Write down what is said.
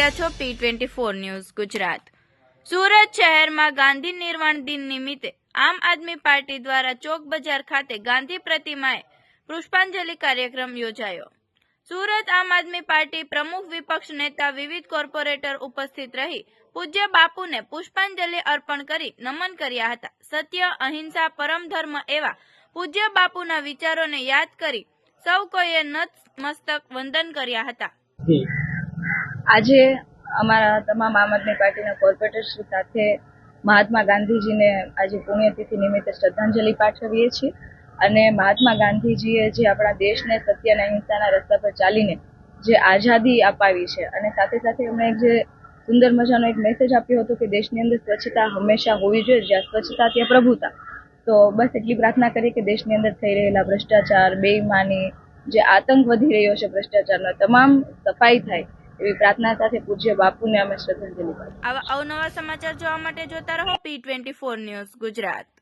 રહ્યા છો P twenty four news Gujarat. Surat શહેરમાં ગાંધી નિર્વાણ દિન નિમિત્તે આમ આદમી પાર્ટી દ્વારા ચોક બજાર ખાતે ગાંધી પ્રતિમાએ પુષ્પાંજલિ કાર્યક્રમ યોજાયો. સુરત આમ આદમી પાર્ટી પ્રમુખ વિપક્ષ નેતા વિવિધ કોર્પોરેટર ઉપસ્થિત રહી પૂજ્ય બાપુને પુષ્પાંજલિ અર્પણ કરી નમન કર્યા હતા. સત્ય, અહિંસા, પરમ ધર્મ એવા પૂજ્ય બાપુના વિચારોને યાદ કરી સૌ કોઈએ નત મસ્તક વંદન કર્યા હતા. આજે અમારા તમામ આમ આદમી પાર્ટીના કોર્પોરેટરશ્રી સાથે મહાત્મા ગાંધીજીને આજે પુણ્યતિથિ નિમિત્તે શ્રદ્ધાંજલિ પાઠવીએ છીએ. અને મહાત્મા ગાંધીજીએ જે આપણા દેશને સત્ય અને અહિંસાના રસ્તા પર ચાલીને જે આઝાદી અપાવી છે અને સાથે સાથે એમણે એક જે સુંદર મજાનો એક મેસેજ આપ્યો હતો કે દેશની અંદર સ્વચ્છતા હંમેશા હોવી જોઈએ, જ્યાં સ્વચ્છતા ત્યાં પ્રભુતા. તો બસ એટલી પ્રાર્થના કરીએ કે દેશની અંદર થઈ રહેલા ભ્રષ્ટાચાર, બેઈમાની જે આતંક વધી રહ્યો છે ભ્રષ્ટાચારનો, તમામ સફાઈ થાય. એવી પ્રાર્થના સાથે પૂજ્ય બાપુને અમે શ્રદ્ધાંજલિ આવા અવનવા સમાચાર જોવા માટે જોતા રહો P twenty four news Gujarat.